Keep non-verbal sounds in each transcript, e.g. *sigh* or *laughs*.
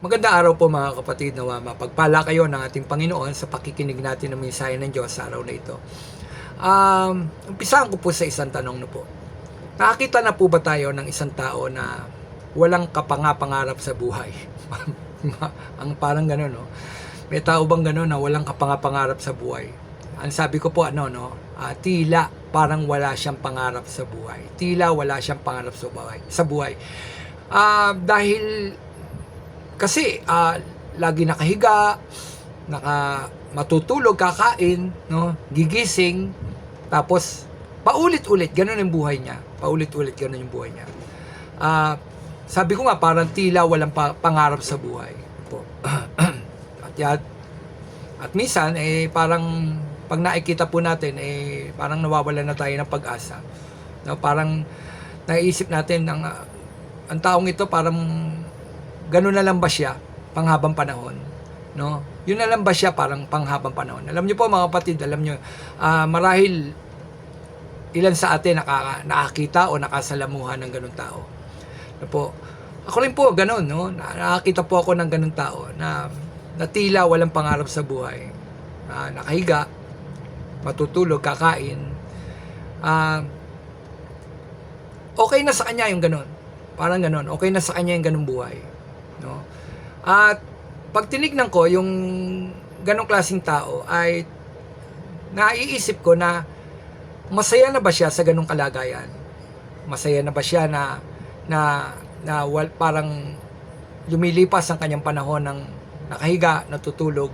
Magandang araw po mga kapatid na mapagpala kayo ng ating Panginoon sa pakikinig natin ng mensahe ng Diyos sa araw na ito. Um, umpisahan ko po sa isang tanong na po. Nakakita na po ba tayo ng isang tao na walang kapangapangarap sa buhay? *laughs* Ang parang gano'n, no? May tao bang gano'n na walang kapangapangarap sa buhay? Ang sabi ko po, ano, no? Ah, tila parang wala siyang pangarap sa buhay. Tila wala siyang pangarap sa buhay. Sa buhay. Ah, dahil kasi ah, lagi nakahiga, naka matutulog, kakain, no? Gigising, tapos paulit-ulit ganun ang buhay niya. Paulit-ulit ganun yung buhay niya. Ah, sabi ko nga parang tila walang pa- pangarap sa buhay. Po. *clears throat* at yan, at minsan eh parang pag nakikita po natin eh parang nawawalan na tayo ng pag-asa. No, parang naisip natin ang ang taong ito parang ganun na lang ba siya panghabang panahon? No? Yun na lang ba siya parang panghabang panahon? Alam niyo po mga kapatid alam niyo ah, marahil ilan sa atin nakaka, nakakita o nakasalamuhan ng ganung tao. Ano po? Ako rin po ganun no? Na- nakakita po ako ng ganung tao na natila walang pangarap sa buhay. Ah, nakahiga matutulog kakain. Ah okay na sa kanya yung ganun. Parang ganun. Okay na sa kanya yung ganung buhay. No? At pag tinignan ko yung ganong klaseng tao ay naiisip ko na masaya na ba siya sa ganong kalagayan? Masaya na ba siya na na na wal, parang lumilipas ang kanyang panahon ng nakahiga, natutulog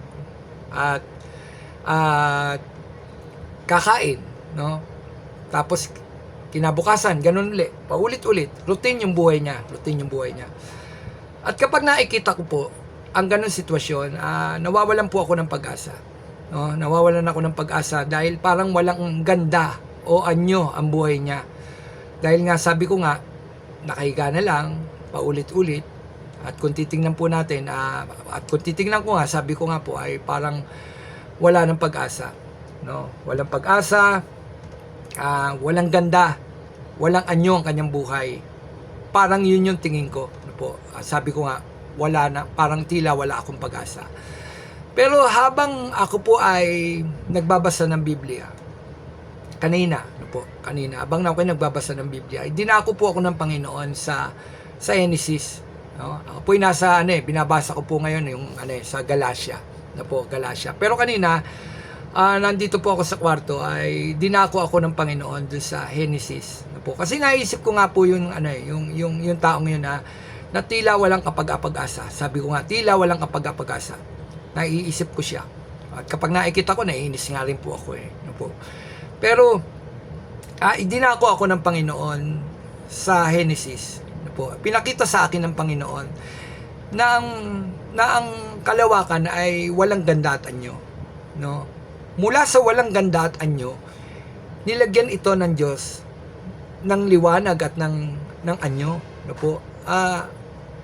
at at kakain, no? Tapos kinabukasan, ganun ulit, paulit-ulit, routine yung buhay niya, routine yung buhay niya. At kapag nakikita ko po ang ganun sitwasyon, ah, nawawalan po ako ng pag-asa. No? Nawawalan ako ng pag-asa dahil parang walang ganda o anyo ang buhay niya. Dahil nga sabi ko nga, nakahiga na lang, paulit-ulit, at kung titingnan po natin, ah, at kung titingnan ko nga, sabi ko nga po ay parang wala ng pag-asa. No? Walang pag-asa, ah, walang ganda, walang anyo ang kanyang buhay. Parang yun yung tingin ko. Po, sabi ko nga, wala na, parang tila wala akong pag-asa. Pero habang ako po ay nagbabasa ng Biblia, kanina, ano po, kanina, habang ako ay nagbabasa ng Biblia, ay dinako po ako ng Panginoon sa sa Genesis. No? Ako po ay nasa, ano eh, binabasa ko po ngayon yung ano eh, sa Galatia. Na po, Galatia. Pero kanina, ah, nandito po ako sa kwarto ay dinako ako ng Panginoon dun sa Genesis. Na po. Kasi naisip ko nga po yung ano eh, yung yung yung taong yun na na tila walang kapag-apag-asa. Sabi ko nga, tila walang kapag-apag-asa. Naiisip ko siya. At kapag nakikita ko, naiinis nga rin po ako eh. Ano po. Pero, ah, dinako ako ng Panginoon sa Genesis. Ano po. Pinakita sa akin ng Panginoon na ang, na ang kalawakan ay walang ganda at anyo. No? Mula sa walang ganda at anyo, nilagyan ito ng Diyos ng liwanag at ng ng anyo, no po. Ah,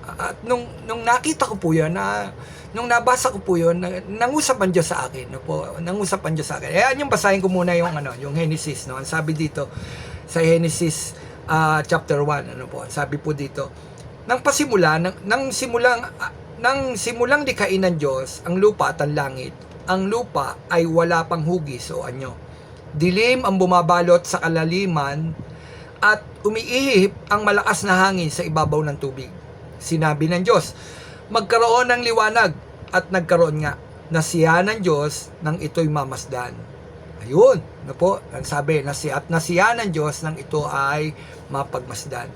at nung nung nakita ko po 'yon na nung nabasa ko po 'yon, na, nangusap ang Diyos sa akin, no po. Nangusap ang Diyos sa akin. Ayan yung basahin ko muna yung ano, yung Genesis, no. Ang sabi dito sa Genesis ah, chapter 1, ano po. Sabi po dito, nang pasimula, nang, nang simulang ah, nang simulang likhain ng Diyos ang lupa at ang langit, ang lupa ay wala pang hugis o anyo. Dilim ang bumabalot sa kalaliman at umiihip ang malakas na hangin sa ibabaw ng tubig. Sinabi ng Diyos, magkaroon ng liwanag at nagkaroon nga. Nasiya ng Diyos nang ito'y mamasdan. Ayun, na po, ang sabi, nasi, at nasiya ng Diyos nang ito ay mapagmasdan.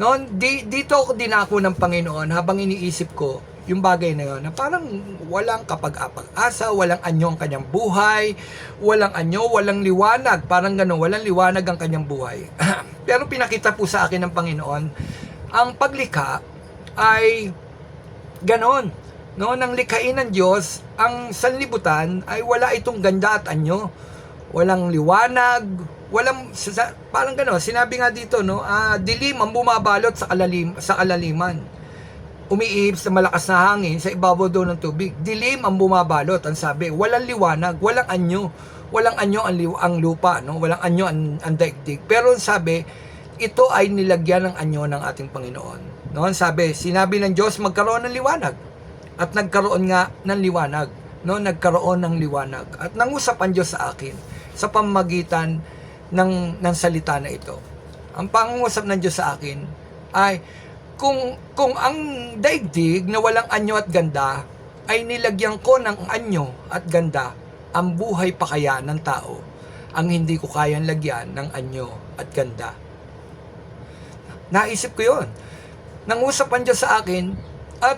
Noon, di, dito ako dinako ng Panginoon habang iniisip ko yung bagay na yun, na parang walang kapag-asa, walang anyo ang kanyang buhay, walang anyo, walang liwanag, parang gano'n, walang liwanag ang kanyang buhay. *clears throat* Pero pinakita po sa akin ng Panginoon, ang paglikha ay ganon. No, nang likhain ng Diyos, ang sanlibutan ay wala itong ganda at anyo. Walang liwanag, walang parang gano'n, sinabi nga dito no, ah, dilim ang bumabalot sa kalalim sa kalaliman. Umiihip sa malakas na hangin sa ibabaw daw ng tubig. Dilim ang bumabalot, ang sabi, walang liwanag, walang anyo. Walang anyo ang, ang lupa, no? Walang anyo ang, ang daigdig. Pero ang sabi, ito ay nilagyan ng anyo ng ating Panginoon. No? Ang sabi, sinabi ng Diyos magkaroon ng liwanag. at nagkaroon nga ng liwanag, no? Nagkaroon ng liwanag at nangusap ang Diyos sa akin sa pamamagitan ng ng salita na ito. Ang pangungusap ng Diyos sa akin ay kung kung ang daigdig na walang anyo at ganda ay nilagyan ko ng anyo at ganda, ang buhay pa kaya ng tao ang hindi ko kayang lagyan ng anyo at ganda. Naisip ko yon. Nangusap ang Diyos sa akin at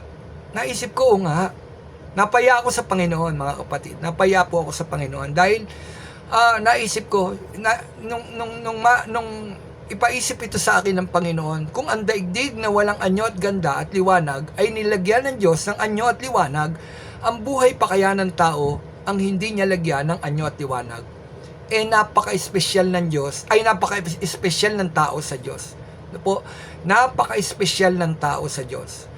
naisip ko "Oo nga, napaya ako sa Panginoon mga kapatid. Napaya po ako sa Panginoon dahil ah, naisip ko na nung nung nung, ma, nung ipaisip ito sa akin ng Panginoon kung ang daigdig na walang anyo at ganda at liwanag ay nilagyan ng Diyos ng anyo at liwanag ang buhay pa kaya ng tao ang hindi niya lagyan ng anyo at liwanag eh napaka-espesyal ng Diyos ay napaka-espesyal ng tao sa Diyos po? Napaka-espesyal ng tao sa Diyos.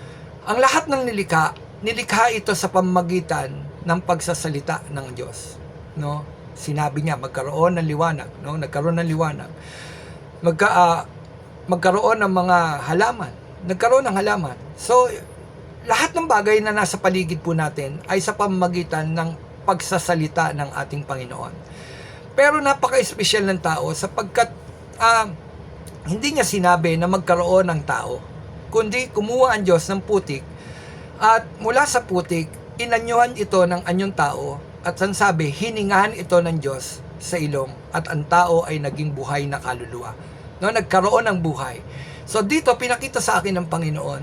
Ang lahat ng nilikha nilikha ito sa pamamagitan ng pagsasalita ng Diyos no? Sinabi niya magkaroon ng liwanag no? Nagkaroon ng liwanag. Magka ah, magkaroon ng mga halaman. Nagkaroon ng halaman. So lahat ng bagay na nasa paligid po natin ay sa pamamagitan ng pagsasalita ng ating Panginoon. Pero napaka-espesyal ng tao sapagkat ah, hindi niya sinabi na magkaroon ng tao kundi kumuha ang Diyos ng putik at mula sa putik inanyuhan ito ng anyong tao at ang sabi hiningahan ito ng Diyos sa ilong at ang tao ay naging buhay na kaluluwa. No, nagkaroon ng buhay. So dito pinakita sa akin ng Panginoon,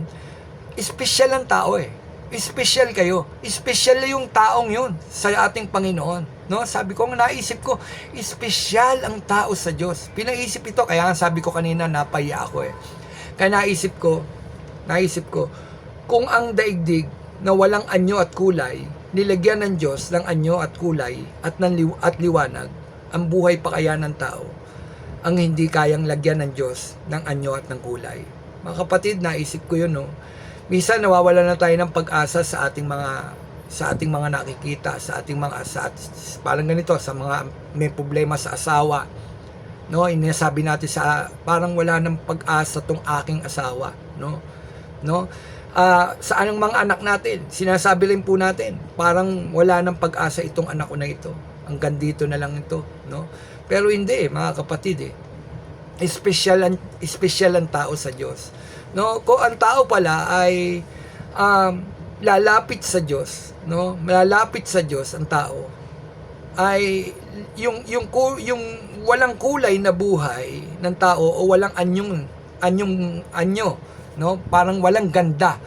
espesyal ang tao eh. Espesyal kayo. Espesyal yung taong yun sa ating Panginoon. No, sabi ko, naisip ko, espesyal ang tao sa Diyos. Pinaisip ito, kaya nga sabi ko kanina, napaya ako eh. Kaya naisip ko, naisip ko, kung ang daigdig na walang anyo at kulay, nilagyan ng Diyos ng anyo at kulay at, ng liw- at liwanag, ang buhay pa kaya ng tao, ang hindi kayang lagyan ng Diyos ng anyo at ng kulay. Mga kapatid, naisip ko yun, no? Minsan nawawala na tayo ng pag-asa sa ating mga sa ating mga nakikita, sa ating mga sa parang ganito sa mga may problema sa asawa. No, inasabi natin sa parang wala ng pag-asa tong aking asawa, no? No? Ah, sa anong mga anak natin, sinasabi rin po natin, parang wala ng pag-asa itong anak ko na ito. Hanggang dito na lang ito, no? Pero hindi, eh, mga kapatid eh. Espesyal ang, espesyal ang tao sa Diyos. No, kung ang tao pala ay um, lalapit sa Diyos, no? Lalapit sa Diyos ang tao ay yung yung yung walang kulay na buhay ng tao o walang anyong anyong anyo no? Parang walang ganda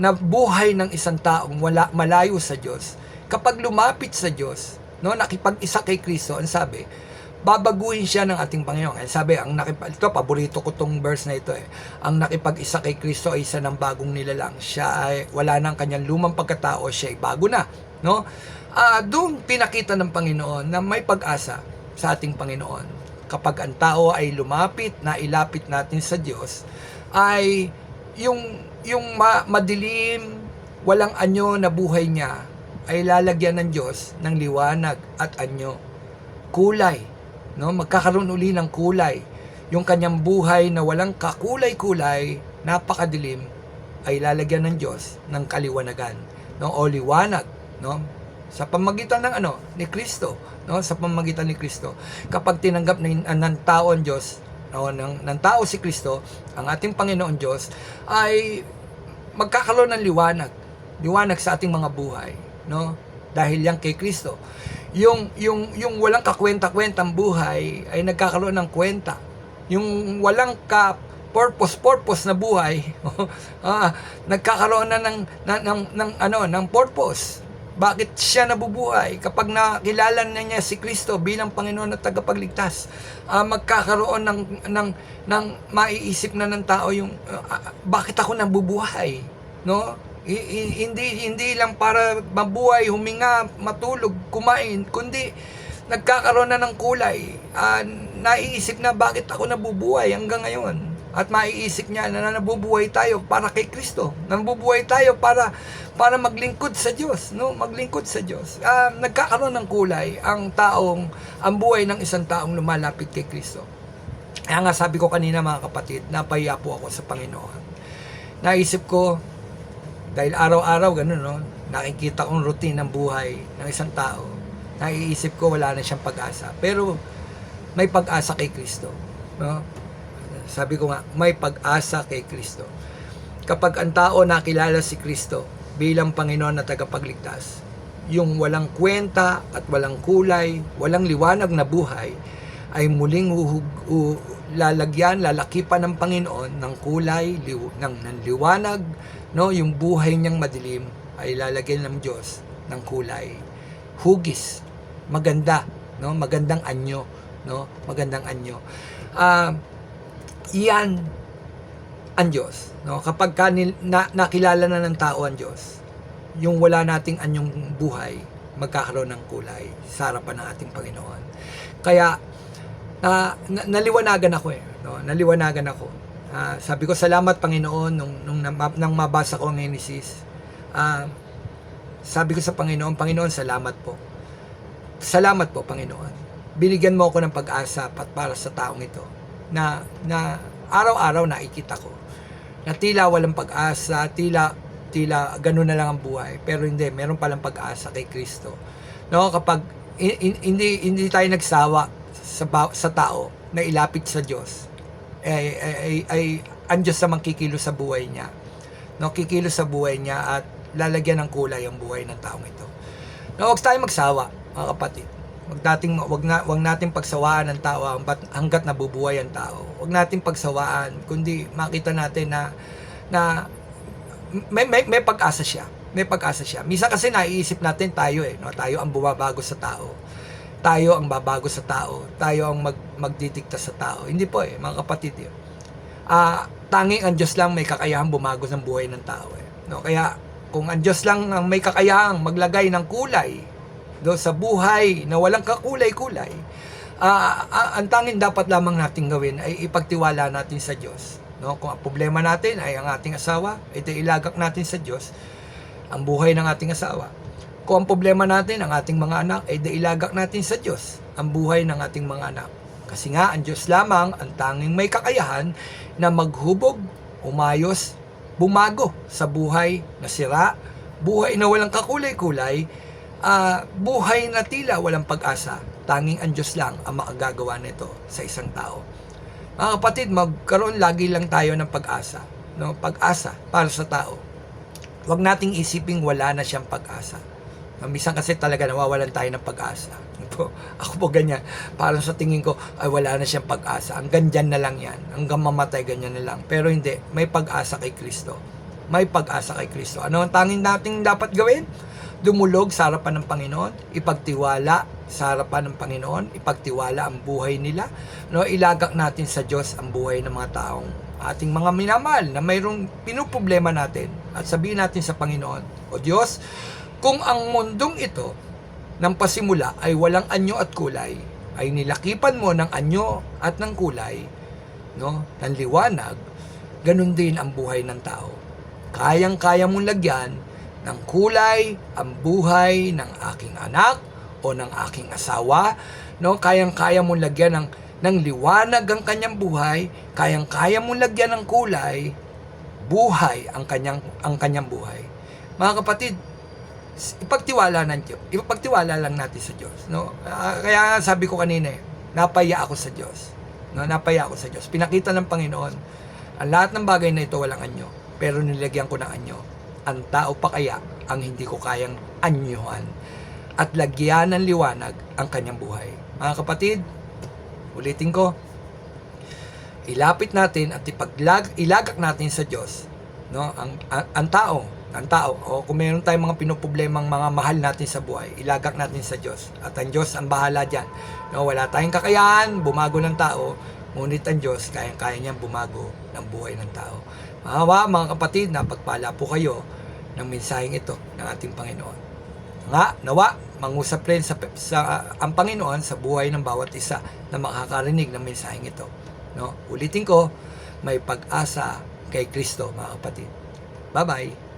na buhay ng isang taong wala malayo sa Diyos. Kapag lumapit sa Diyos no? Nakipag-isa kay Kristo ang sabi babaguhin siya ng ating Panginoon. Kaya sabi, ang nakipag, ito, paborito ko tong verse na ito eh. Ang nakipag-isa kay Kristo ay isa ng bagong nilalang. Siya ay, wala nang kanyang lumang pagkatao, siya ay bago na. No? Ah, doon pinakita ng Panginoon na may pag-asa sa ating Panginoon. Kapag ang tao ay lumapit, na ilapit natin sa Diyos, ay yung, yung ma- madilim, walang anyo na buhay niya, ay lalagyan ng Diyos ng liwanag at anyo. Kulay, no? Magkakaroon uli ng kulay. Yung kanyang buhay na walang kakulay-kulay, napakadilim, ay lalagyan ng Diyos ng kaliwanagan, no? O liwanag, no? Sa pamagitan ng ano, ni Kristo, no? Sa pamagitan ni Kristo. Kapag tinanggap ng, ng tao ang Diyos, no, ng, ng tao si Kristo, ang ating Panginoon Diyos, ay magkakaroon ng liwanag. Liwanag sa ating mga buhay, no? Dahil yan kay Kristo. Yung yung yung walang kakwenta-kwentang buhay ay nagkakaroon ng kwenta. Yung walang ka purpose purpose na buhay *laughs* ah, nagkakaroon na ng, ng, ng, ng ano ng purpose. Bakit siya nabubuhay? Kapag nakilala na niya si Kristo bilang Panginoon at tagapagligtas ah, magkakaroon ng ng ng maiisip na ng tao yung ah, bakit ako nabubuhay? No hindi hindi lang para mabuhay, huminga, matulog, kumain, kundi nagkakaroon na ng kulay. Ah, naiisip na bakit ako nabubuhay hanggang ngayon. At maiisip niya na nabubuhay tayo para kay Kristo. Nabubuhay tayo para para maglingkod sa Diyos, no? Maglingkod sa Diyos. Ah, nagkakaroon ng kulay ang taong ang buhay ng isang taong lumalapit kay Kristo. Kaya nga sabi ko kanina mga kapatid, napaya po ako sa Panginoon. Naisip ko, Dahil araw-araw ganun, no? Nakikita kong routine ng buhay ng isang tao. Naiisip ko wala na siyang pag-asa. Pero may pag-asa kay Kristo. No? Sabi ko nga, may pag-asa kay Kristo. Kapag ang tao nakilala si Kristo bilang Panginoon na tagapagligtas, yung walang kwenta at walang kulay, walang liwanag na buhay, ay muling uhug, u, lalagyan, lalakipan ng Panginoon ng kulay, liw, ng, ng liwanag, no? yung buhay niyang madilim ay lalagyan ng Diyos ng kulay. Hugis, maganda, no? magandang anyo, no? magandang anyo. Ah, iyan ang Diyos. No? Kapag ka na, nakilala na ng tao ang Diyos, yung wala nating anyong buhay, magkakaroon ng kulay sa harapan ng ating Panginoon. Kaya, na, na- naliwanagan ako eh. No? Naliwanagan ako. Ah, sabi ko, salamat Panginoon nung, nung, nang, mabasa ko ang Genesis. Ah, sabi ko sa Panginoon, Panginoon, salamat po. Salamat po, Panginoon. Binigyan mo ako ng pag-asa pat para sa taong ito na na araw-araw nakikita ko na tila walang pag-asa, tila tila ganun na lang ang buhay. Pero hindi, meron palang pag-asa kay Kristo. No, kapag in- in- hindi hindi tayo nagsawa sa sa tao na ilapit sa Diyos, ay ay, ay, ay ang Diyos naman kikilos sa buhay niya. No, kikilos sa buhay niya at lalagyan ng kulay ang buhay ng taong ito. No, huwag tayong magsawa, mga kapatid. Wag nating wag na wag nating pagsawaan ng tao hanggat, nabubuhay ang tao. Wag nating pagsawaan kundi makita natin na na may, may, may pag-asa siya. May pag-asa siya. Misa kasi naiisip natin tayo eh, no? Tayo ang bumabago sa tao. Tayo ang babago sa tao. Tayo ang mag, magdidikta sa tao. Hindi po eh, mga kapatid yun. Ah, tanging ang Diyos lang may kakayahang bumago ng buhay ng tao eh. No? Kaya kung ang Diyos lang ang may kakayahang maglagay ng kulay do sa buhay na walang kakulay-kulay, ah, ah, ang tanging dapat lamang natin gawin ay ipagtiwala natin sa Diyos. No? Kung ang problema natin ay ang ating asawa, ito ilagak natin sa Diyos ang buhay ng ating asawa. Kung ang problema natin ang ating mga anak, ay ilagak natin sa Diyos ang buhay ng ating mga anak. Kasi nga, ang Diyos lamang ang tanging may kakayahan na maghubog, umayos, bumago sa buhay na sira, buhay na walang kakulay-kulay, ah, buhay na tila walang pag-asa. Tanging ang Diyos lang ang makagagawa nito sa isang tao. Mga kapatid, magkaroon lagi lang tayo ng pag-asa. No? Pag-asa para sa tao. Huwag nating isiping wala na siyang pag-asa. Minsan kasi talaga nawawalan tayo ng pag-asa. Ako, *laughs* ako po ganyan. Parang sa tingin ko, ay wala na siyang pag-asa. Hanggang dyan na lang yan. Hanggang mamatay, ganyan na lang. Pero hindi, may pag-asa kay Kristo. May pag-asa kay Kristo. Ano ang tanging nating dapat gawin? Dumulog sa harapan ng Panginoon, ipagtiwala sa harapan ng Panginoon, ipagtiwala ang buhay nila, no, ilagak natin sa Diyos ang buhay ng mga taong ating mga minamahal na mayroong pinuproblema natin at sabihin natin sa Panginoon, O Diyos, kung ang mundong ito ng pasimula ay walang anyo at kulay, ay nilakipan mo ng anyo at ng kulay, no, ng liwanag, ganun din ang buhay ng tao. Kayang-kaya mong lagyan ng kulay ang buhay ng aking anak o ng aking asawa, no? Kayang-kaya mong lagyan ng ng liwanag ang kanyang buhay, kayang-kaya mong lagyan ng kulay, buhay ang kanyang ang kanyang buhay. Mga kapatid, ipagtiwala ng Diyos. Ipagtiwala lang natin sa Diyos, no? Ah, kaya sabi ko kanina, eh, napaya ako sa Diyos. No, napaya ako sa Diyos. Pinakita ng Panginoon, ang lahat ng bagay na ito walang anyo, pero nilagyan ko ng anyo. Ang tao pa kaya ang hindi ko kayang anyuhan at lagyan ng liwanag ang kanyang buhay. Mga kapatid, ulitin ko, ilapit natin at ipaglag ilagak natin sa Diyos no ang, ang, ang tao ang tao o kung meron tayong mga pinoproblemang mga mahal natin sa buhay ilagak natin sa Diyos. At ang Diyos ang bahala diyan no wala tayong kakayahan bumago ng tao ngunit ang Diyos kayang kaya niyang bumago ng buhay ng tao. Mga mga kapatid napagpala po kayo ng mensaheng ito ng ating Panginoon. Nga nawa mangusap rin sa, sa ang Panginoon sa buhay ng bawat isa na makakarinig ng mensaheng ito. No ulitin ko may pag-asa kay Kristo mga kapatid. Bye bye